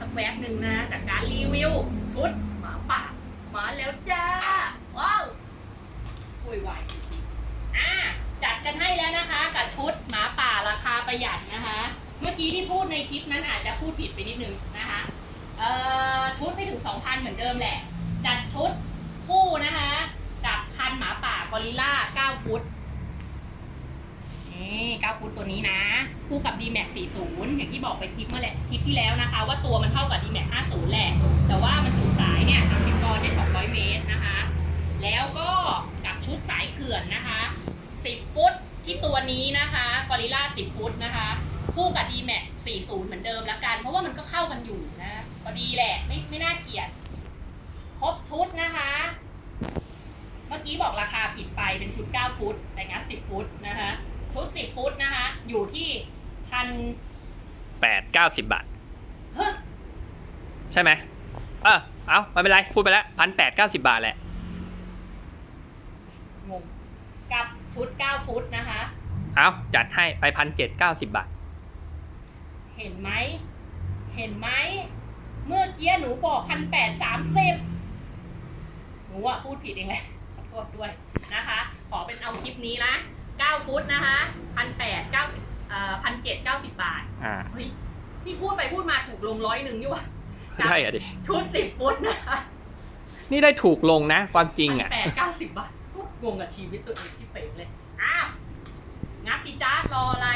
สักแวบหนึ่งนะจากการรีวิว ชุดหมาป่ามาแล้วจ้า ว้าววุ่นวายจริงๆอะจัดกันให้แล้วนะคะ กับชุดหมาป่าราคาประหยัดนะคะ เมื่อกี้ที่พูดในคลิปนั้นอาจจะพูดผิดไปนิดนึงนะคะเอ่อชุดไม่ถึง 2,000 เหมือนเดิมแหละ จัดชุดคู่นะคะ กับคันหมาป่ากอริลล่า 9 ฟุต นี่9ฟุตตัวนี้นะ คู่กับ d m a x 40 อย่างที่บอกไปคลิปเมื่อแหละคลิปที่แล้วนะคะ ว่าตัวมันเท่ากับ d m a x 50 แหละ แต่ว่ามันจุสายเนี่ย30กรได้ 200 เมตรนะคะ แล้วก็กับชุดสายเขื่อนนะคะ 10 ฟุตที่ตัวนี้นะคะกอริลล่า10 ฟุตนะคะ คู่กับ d m a x 40 เหมือนเดิมละกัน เพราะว่ามันก็เข้ากันอยู่นะพอดีแหละไม่ไม่น่าเกลียดครบชุดนะคะเมื่อกี้บอกราคาผิดไปเป็นชุด 9 ฟุต แต่งัด10 ฟุตนะคะ ชุด10ฟุตนะคะ อยู่ที่พันแปดเก้าสิบบาท เฮ้ยใช่ไหมเออเอาไม่เป็นไร พูดไปแล้วพันแปดเก้าสิบบาทแหละ งงกับชุด9ฟุตนะคะ เอาจัดให้ไปพันเจ็ดเก้าสิบบาท เห็นไหม เห็นไหม เมื่อกี้หนูบอกพันแปดสามสิบหนูอะพูดผิดเองแหละขอโทษด้วยนะคะ ขอเป็นเอาคลิปนี้นะ เก้าฟุตนะคะพันแปดเก้าเอ่อพันเจ็ดเก้าสิบบาทอ่าเฮ้ยนี่พูดไปพูดมาถูกลงร้อยหนึ่งนี่วะใช่อะดิ ชุดสิบฟุตนะคะนี่ได้ถูกลงนะ ความจริงอะ แปดเก้าสิบบาทพูดงงกับชีวิตตัวเองที่เป๋งเลยอ้าวงัดดิจ้ารออะไร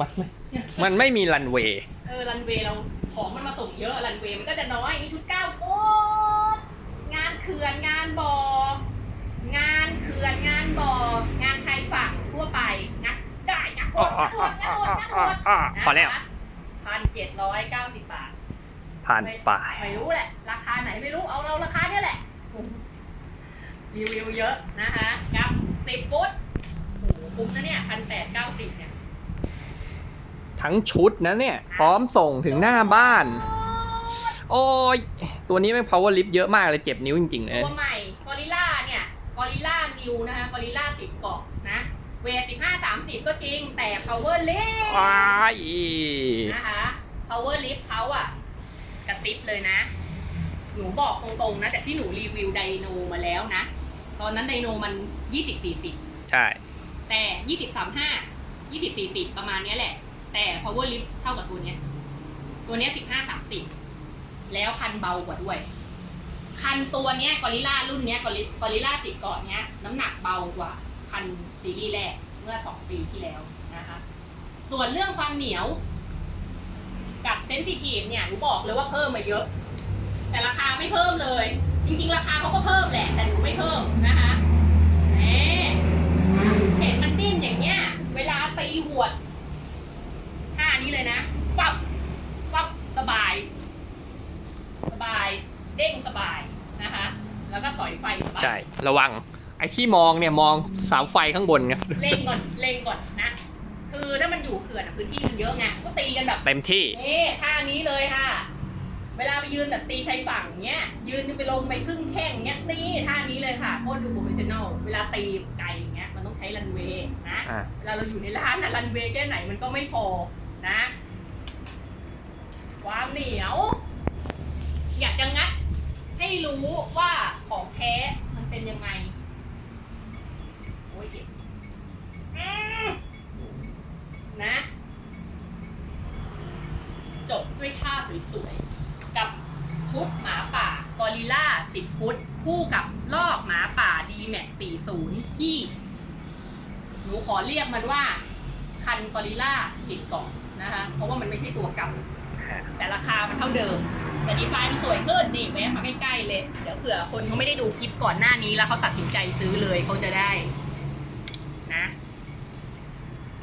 มันไม่มันไม่มีรันเวย์เออรันเวย์เราของมันมาส่งเยอะรันเวย์มันก็จะน้อยนี่ชุดเก้าฟุตงานเขื่อนงานบ่อ งานเขื่อนงานบ่องานชายฝั่งทั่วไปงัดได้งัดหมดงัดหมดงัดหมดงัดหมดพอแล้วพันเจ็ดร้อยเก้าสิบบาทผ่านไปไม่รู้แหละ ราคาไหนไม่รู้เอาเราราคาเนี่ยแหละรีวิวเยอะนะคะกับสิบฟุตโอ้โหคุ้มนะเนี่ยพันแปดเก้าสิบเนี่ยทั้งชุดนะเนี่ย พร้อมส่งถึงหน้าบ้าน โอ้ย ตัวนี้แม่ง power lift เยอะมากเลยเจ็บนิ้วจริงๆเลยตัวใหม่กอริล่าเนี่ยกอ ริล่านิวนะคะกอริล่าติดเกาะนะเวทสิบห้าสามสิบก็จริงแต่ power lift ว้ายนะคะ power lift เขาอะกระซิบเลยนะ หนูบอกตรงๆนะแต่ที่หนูรีวิวไดโนมาแล้วนะ ตอนนั้นไดโนมันยี่สิบสี่สิบใช่ แต่ยี่สิบสามห้ายี่สิบสี่สิบประมาณเนี้ยแหละ แต่ power lift เท่ากับตัวเนี้ย ตัวเนี้ยสิบห้าสามสิบแล้วคันเบากว่าด้วย คันตัวเนี้ยกอริล่ารุ่นเนี้ยกอริกอริล่าติดเกาะเนี้ย น้ำหนักเบากว่าคันซีรีส์แรกเมื่อสองปีที่แล้วนะคะส่วนเรื่องความเหนียว กับเซนซิทีฟเนี่ยหนูบอกเลยว่าเพิ่มมาเยอะ แต่ราคาไม่เพิ่มเลย จริง ๆ ราคาเขาก็เพิ่มแหละ แต่หนูไม่เพิ่มนะคะแหมเห็นมันดิ้นอย่างเงี้ย เวลาตีหวดท่านี้เลยนะฟับฟับสบาย เด้งสบายนะคะ แล้วก็สอยไฟสบายใช่ ระวัง ไอ้ที่มองเนี่ยมองเสาไฟข้างบนครับเล่งก่อนเล่งก่อนนะ คือถ้ามันอยู่เขื่อนอะพื้นที่มันเยอะไงก็ตีกันแบบเต็มที่ นี่ท่านี้เลยค่ะ เวลาไปยืนแบบตีชายฝั่งเงี้ย ยืนไปลงไปครึ่งแข้งเงี้ยนี่ท่านี้เลยค่ะโคตรดูโปรเฟชชั่นอลเวลาตีไกลอย่างเงี้ยมันต้องใช้รันเวย์นะอ่าเวลาเราอยู่ในร้านน่ะรันเวย์แค่ไหนมันก็ไม่พอนะ ความเหนียว อยากจะงัด ให้ รู้ว่าของแท้มันเป็นยังไงโอ้ยเจ็บอืมนะ จบด้วยท่าสวยๆ กับชุดหมาป่ากอริล่า10ฟุต คู่กับลอกหมาป่า d m a x 40ที่ หนูขอเรียกมันว่า คันกอริล่าติดกล่องนะคะ เพราะว่ามันไม่ใช่ตัวเก่า แต่ราคามันเท่าเดิม แต่ดีไซน์มันสวยขึ้นนี่แวะมาใกล้ๆเลย เดี๋ยวเผื่อคนเขาไม่ได้ดูคลิปก่อนหน้านี้แล้วเขาตัดสินใจซื้อเลยเขาจะได้ นะ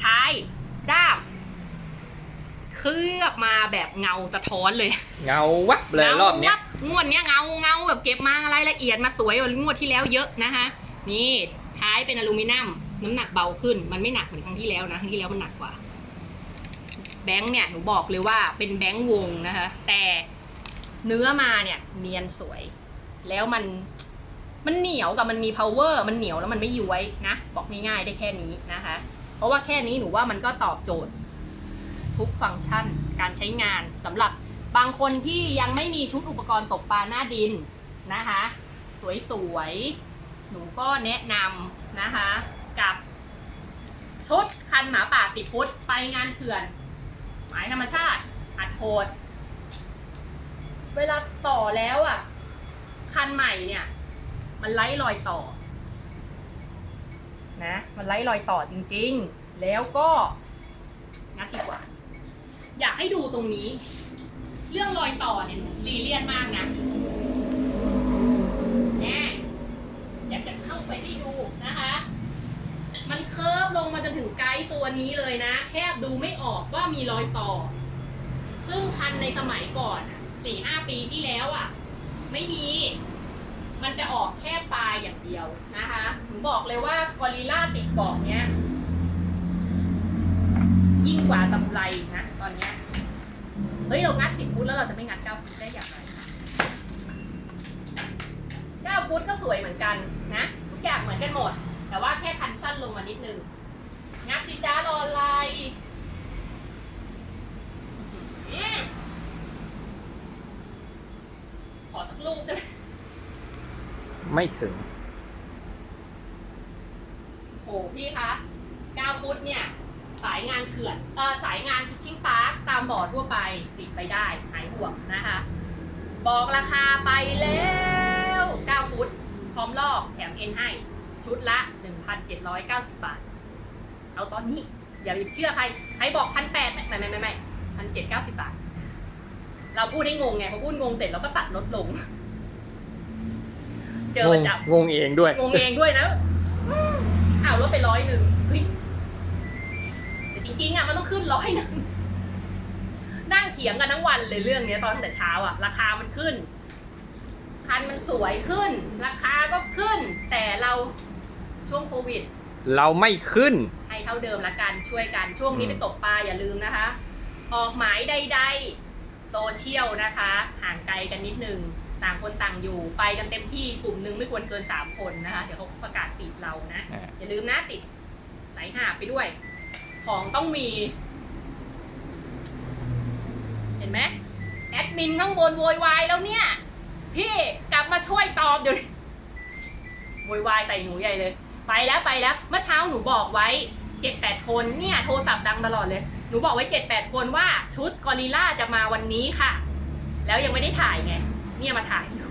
ท้ายด้ามเคลือบมาแบบเงาสะท้อนเลย เงาวับเลยรอบเนี้ย งวดเนี้ยเงาเงาแบบเก็บมารายละเอียดมาสวยกว่างวดที่แล้วเยอะนะคะนี่ท้ายเป็นอลูมิเนียมน้ำหนักเบาขึ้น มันไม่หนักเหมือนครั้งที่แล้วนะครั้งที่แล้วมันหนักกว่า แบงค์เนี่ยหนูบอกเลยว่าเป็นแบงค์วงนะคะ แต่ เนื้อมาเนี่ยเนียนสวย แล้วมันมันเหนียวกับมันมี power มันเหนียวแล้วมันไม่ย้วยนะ บอกง่ายๆได้แค่นี้นะคะ เพราะว่าแค่นี้หนูว่ามันก็ตอบโจทย์ ทุกฟังก์ชันการใช้งานสำหรับบางคนที่ยังไม่มีชุดอุปกรณ์ตกปลาหน้าดินนะคะ สวยๆ หนูก็แนะนำนะคะ กับชุดคันหมาป่าสิบฟุตไปงานเขื่อน หมายธรรมชาติอัดโพด เวลาต่อแล้วอะ คันใหม่เนี่ย มันไล่รอยต่อ นะ มันไล่รอยต่อจริง ๆ แล้วก็งัดดีกว่า อยากให้ดูตรงนี้ เรื่องรอยต่อเนี่ยซีเรียสมากนะแน่อยากจะเข้าไปให้ดูนะคะ มันเคิร์ฟลงมาจนถึงไกด์ตัวนี้เลยนะ แทบดูไม่ออกว่ามีรอยต่อ ซึ่งคันในสมัยก่อน สี่ห้าปีที่แล้วอะ ไม่มี มันจะออกแค่ปลายอย่างเดียวนะคะผมบอกเลยว่ากอริล่าติดเกาะเนี้ย ยิ่งกว่ากำไรนะตอนเนี้ยเฮ้ยเรางัดสิบฟุตแล้วเราจะไม่งัดเก้าฟุตได้อย่างไรเก้าฟุตก็สวยเหมือนกันนะทุกอย่างเหมือนกันหมด แต่ว่าแค่คันสั้นลงมานิดนึงงัดสิจ้ารออะไรอื้อหือขอสัก ลูกได้ไม่ถึงโอ้พี่คะ9ฟุตเนี่ย สายงานเขื่อนเออสายงานฟิชชิ่งพาร์คตามบ่อทั่วไป ติดไปได้ หายห่วงนะคะ บอกราคาไปแล้ว9ฟุต พร้อมลอกแถมเอ็นให้ ชุดละ 1,790 บาท เอาตอนนี้ อย่าไปเชื่อใคร ใครบอกพันแปดไม่ไม่ไม่ไม่พันเจ็ดเก้าสิบบาท เราพูดให้งงไงพอพูดงงเสร็จเราก็ตัดลดลง เจองประงจับงงเองด้วย งงเองด้วยนะอืมอ้าวลดไปร้อยหนึ่งเฮ้ยแต่จริงๆอะมันต้องขึ้นร้อยหนึ่งนั่งเถียงกันทั้งวันเลยเรื่องเนี้ยตอนตั้งแต่เช้าอะ ราคามันขึ้น คันมันสวยขึ้น ราคาก็ขึ้น แต่เราช่วงโควิด เราไม่ขึ้น ให้เท่าเดิมละกันช่วยกันช่วงนี้อืมไปตกปลาอย่าลืมนะคะ ออกหมายใด ๆ โซเชียลนะคะ ห่างไกลกันนิดนึง ต่างคนต่างอยู่ ไปกันเต็มที่กลุ่มหนึงไม่ควรเกิน 3 คนนะคะ เดี๋ยวเขาประกาศติดเรานะอ่าอย่าลืมนะติดสายหาบไปด้วย ของต้องมี เห็นไหมแอดมินข้างบนโวยวายแล้วเนี่ย พี่กลับมาช่วยตอบเดี๋ยวนี้โวยวายใส่หนูใหญ่เลย ไปแล้วไปแล้ว เมื่อเช้าหนูบอกไว้เจ็ดแปดคนเนี่ยโทรศัพท์ดังตลอดเลยห นูบอกไว้เจ็ดแปดคนว่าชุดกอริลล่าจะมาวันนี้ค่ะ แล้วยังไม่ได้ถ่ายไง เนี่ยมาถ่ายอยู่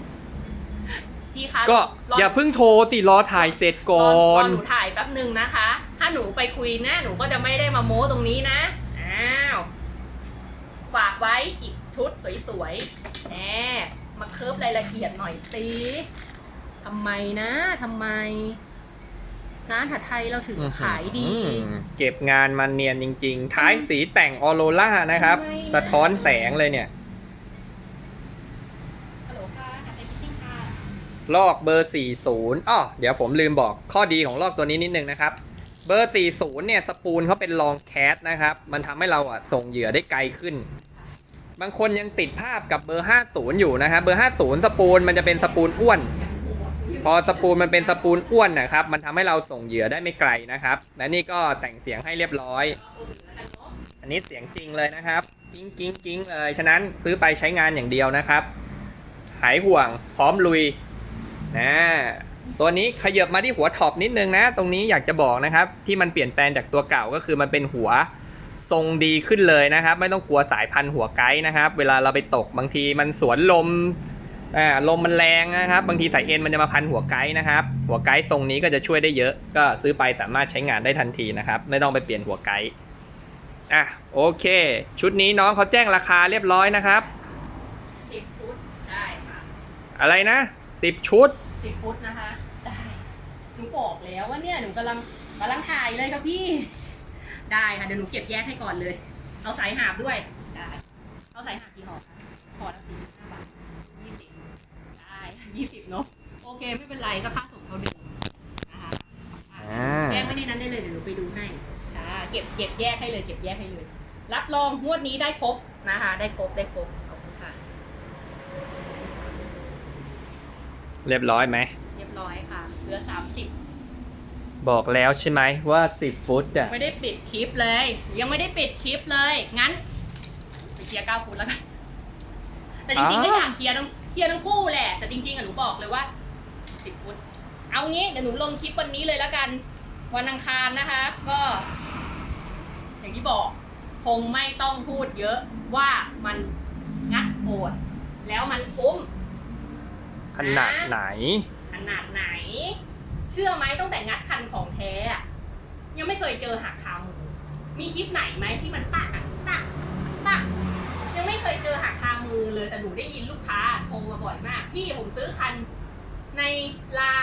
พี่คะก็รออย่าเพิ่งโทรสิรอถ่ายเสร็จก่อรอนรอหนูถ่ายแป๊บหนึ่งนะคะ ถ้าหนูไปคุยหน้าหนูก็จะไม่ได้มาโม้ตรงนี้นะอ้าวฝากไว้อีกชุดสวยๆแหมมาเคิร์ฟรายละเอียดหน่อยสิทำไมนะทำไม ร้านถัดไทยเราถึงขายดีอืมเก็บงานมาเนียนจริง ๆ ท้ายสีแต่งออโรล่านะครับทำไมนะสะท้อนแสงเลยเนี่ยฮัลโหลค่ะถัดไทยพิชชิ่งค่ะลอกเบอร์ 40อ้อเดี๋ยวผมลืมบอกข้อดีของลอกตัวนี้นิดนึงนะครับเบอร์ 40 เนี่ย สปูลเขาเป็นลองแคสนะครับ มันทำให้เราอะส่งเหยื่อได้ไกลขึ้น บางคนยังติดภาพกับเบอร์ 50 อยู่นะครับ เบอร์ 50 สปูลมันจะเป็นสปูลอ้วน พอสปูลมันเป็นสปูลอ้วนนะครับ มันทำให้เราส่งเหยื่อได้ไม่ไกลนะครับ และนี่ก็แต่งเสียงให้เรียบร้อย อันนี้เสียงจริงเลยนะครับกิ้งกิ้งกิ้งเลย ฉะนั้นซื้อไปใช้งานอย่างเดียวนะครับหายห่วงพร้อมลุยนะตัวนี้ขยับมาที่หัวท็อปนิดนึงนะ ตรงนี้อยากจะบอกนะครับ ที่มันเปลี่ยนแปลงจากตัวเก่าก็คือมันเป็นหัวทรงดีขึ้นเลยนะครับ ไม่ต้องกลัวสายพันธุ์หัวไกด์นะครับ เวลาเราไปตกบางทีมันสวนลม อ่าลมมันแรงนะครับ บางทีสายเอ็นมันจะมาพันหัวไกด์นะครับ หัวไกด์ทรงนี้ก็จะช่วยได้เยอะ ก็ซื้อไปสามารถใช้งานได้ทันทีนะครับ ไม่ต้องไปเปลี่ยนหัวไกด์อะโอเค ชุดนี้น้องเขาแจ้งราคาเรียบร้อยนะครับสิบชุดได้ค่ะอะไรนะ10ชุดสิบฟุตนะคะ ได้หนูบอกแล้วว่าเนี่ยหนูกำลังกำลังถ่ายเลยครับพี่ ได้ค่ะเดี๋ยวหนูเก็บแยกให้ก่อนเลย เอาสายหาบด้วยได้ เอาสายหาบกี่ห่อคะห่อละสี่สิบห้าบาทยี่สิบได้ยี่สิบเนาะโอเคไม่เป็นไรก็ค่าส่งเขาเดิมนะคะอ่าแยกไว้ในนั้นได้เลยเดี๋ยวหนูไปดูให้ค่ะเก็บเก็บแยกให้เลยเก็บแยกให้เลย รับรองงวดนี้ได้ครบนะคะ ได้ครบได้ครบขอบคุณค่ะเรียบร้อยไหม เรียบร้อยค่ะเหลือสามสิบบอกแล้วใช่ไหมว่า 10 ฟุตอะ ไม่ได้ปิดคลิปเลย ยังไม่ได้ปิดคลิปเลยงั้นไป ลียร์เก้าฟุตแล้วกัน แต่จริงๆก็อ่าอยากเคลียร์ทั้งเคลียร์ทั้งคู่แหละ แต่จริงๆอะหนูบอกเลยว่าสิบฟุต เอางี้เดี๋ยวหนูลงคลิปวันนี้เลยแล้วกัน วันอังคารนะคะ ก็ อย่างที่บอกคงไม่ต้องพูดเยอะว่ามันงัดโหดแล้วมันคุ้ม ขนาดไหน ขนาดไหน เชื่อไหมตั้งแต่งัดคันของแท้อะยังไม่เคยเจอหักคามือมีคลิปไหนไหมที่มันปากอะปากปาก เลยแต่หนูได้ยินลูกค้าโทรมาบ่อยมาก พี่ผมซื้อคันในลา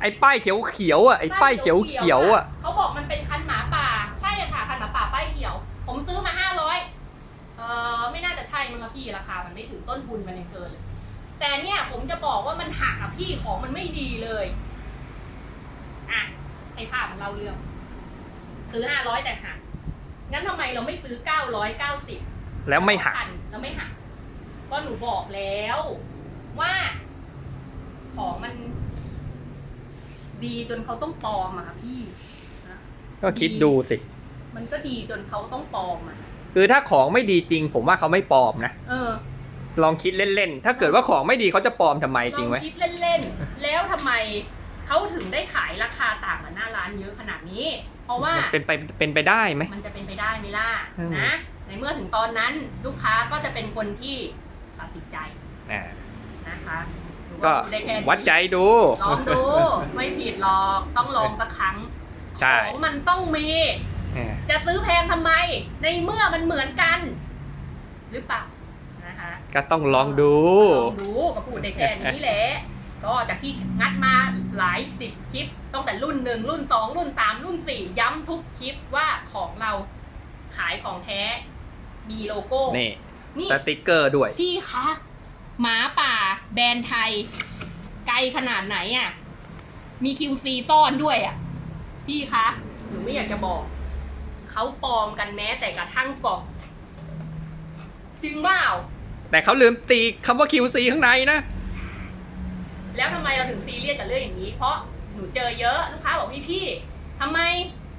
ไอ้ป้ายเขียวเขียวๆอะไอ้ป้ายเขียวเขียวๆอะเขาบอกมันเป็นคันหมาป่า ใช่ค่ะคันหมาป่าป้ายเขียว ผมซื้อมาห้าร้อยเออไม่น่าจะใช่มั้งครับพี่ราคา มันไม่ถึงต้นทุนมันยังเกินเลยแต่เนี่ยผมจะบอกว่ามันหักอะพี่ของมันไม่ดีเลยอะให้ภาพมันเล่าเรื่อง ซื้อห้าร้อยแต่หักงั้นทำไมเราไม่ซื้อเก้าร้อยเก้าสิบแล้วไม่หัก แล้วไม่หัก ก็หนูบอกแล้วว่า ของมัน ดีจนเขาต้องปลอมอะค่ะพี่นะก็คิดดูสิ มันก็ดีจนเขาต้องปลอมอะคือถ้าของไม่ดีจริง ผมว่าเขาไม่ปลอมนะ เออ ลองคิดเล่นๆ ถ้าเกิดว่าของไม่ดีเขาจะปลอมทำไมลจริองงไหมคิดเล่นๆ แล้วทำไมเขาถึงได้ขายราคาต่างกับหน้าร้านเยอะขนาดนี้ เพราะว่ามันเป็นไปเป็นไปได้ไหม มันจะเป็นไปได้ไหมล่ะ อืม นะ ในเมื่อถึงตอนนั้นลูกค้าก็จะเป็นคนที่ ตัดสินใจอ่านะคะหนูก็พูได้แค่นี้วัดใจดู ลองดูไม่ผิดหรอกต้องลองสักครั้งใช่ของมันต้องมี อ่าจะซื้อแพงทำไม ในเมื่อมันเหมือนกัน หรือเปล่านะคะ ก็ต้องลองดู ลองดูก็พูดได้แค่นี้แหละ ก็จากที่งัดมาหลายสิบคลิปตั้งแต่รุ่นหนึ่งรุ่นสองรุ่นสามรุ่นสี่ย้ำทุกคลิปว่าของเราขายของแท้ มีโลโก้ นี่ นี่ สติกเกอร์ด้วย พี่คะหมาป่า แบรนด์ไทย ไกลขนาดไหนอะ มี QC ซ่อนด้วยอะ พี่คะหนูไม่อยากจะบอก เขาปลอมกันแม้แต่กระทั่งกล่องจริงเปล่าแต่เขาลืมตีคำว่า QC ข้างในนะ แล้วทำไมเราถึงซีเรียสกับเรื่องอย่างนี้ เพราะหนูเจอเยอะลูกค้าบอกพี่พี่ๆทำไม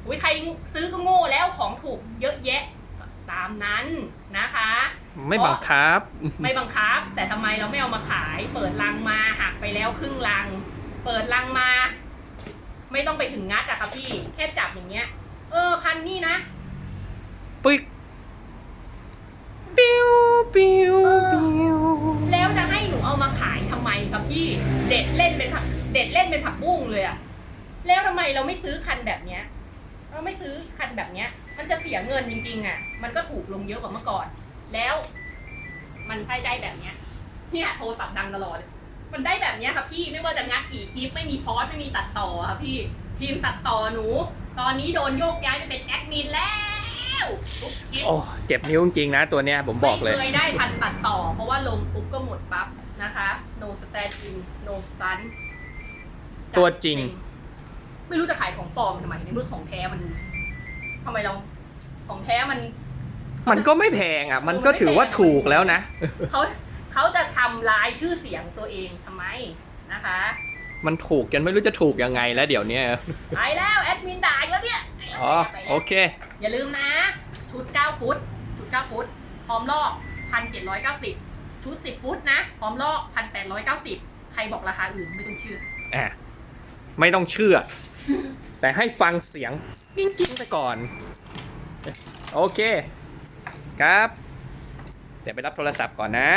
อุ้ยใครซื้อก็โง่แล้วของถูกเยอะแยะก็ตามนั้นนะคะ ไม่บังคับ ไม่บังคับ แต่ทำไมเราไม่เอามาขาย เปิดลังมาหักไปแล้วครึ่งลัง เปิดลังมา ไม่ต้องไปถึงงัดอะครับพี่ แค่จับอย่างเงี้ย เออ คันนี้นะปึ๊กปิ้วปิ้วปิ้วแล้วจะให้หนูเอามาขายทำไมครับพี่ เด็ดเล่นเป็นผักเด็ดเล่นเป็นผักบุ้งเลยอะแล้วทำไมเราไม่ซื้อคันแบบเนี้ยเราไม่ซื้อคันแบบเนี้ย มันจะเสียเงินจริงๆอะมันก็ถูกลงเยอะกว่าเมื่อก่อน แล้ว มันได้ได้แบบเนี้ยเนี่ยโทรศัพท์ดังตลอดเลยมันได้แบบเนี้ยครับพี่ไม่ว่าจะงัดกี่คลิปไม่มีพอสไม่มีตัดต่อครับพี่ทีมตัดต่อหนู ตอนนี้โดนโยกย้ายไปเป็นแอดมินแล้วทุกคลิป โอ้เจ็บนิ้วจริงๆนะตัวเนี้ยผมบอกเลย ไม่เคยได้ทันตัดต่อ เพราะว่าลงปุ๊บก็หมดปั๊บนะคะ no stand in no stun ตัวจริง ไม่รู้จะขายของปลอมทำไมในเมื่อของแท้มันทำไมเราของแท้มัน มันก็ไม่แพงอะ มันก็ถือว่าถูกแล้วนะ เขาเขาจะทำลายชื่อเสียงตัวเองทำไมนะคะ มันถูกจนไม่รู้จะถูกยังไงแล้วเดี๋ยวเนี้ยไปแล้วแอดมินด่าอีกแล้วเนี่ยไปแล้วอ๋อไปแล้วโอเค อย่าลืมนะ ชุด 9 ฟุต ชุด 9 ฟุต พร้อมลอก 1,790 ชุด 10 ฟุตนะ พร้อมลอก 1,890 ใครบอกราคาอื่นไม่ต้องเชื่อ อะไม่ต้องเชื่อ แต่ให้ฟังเสียงกิ้งกิ้งๆไปก่อน โอเค ครับ เดี๋ยวไปรับโทรศัพท์ก่อนนะ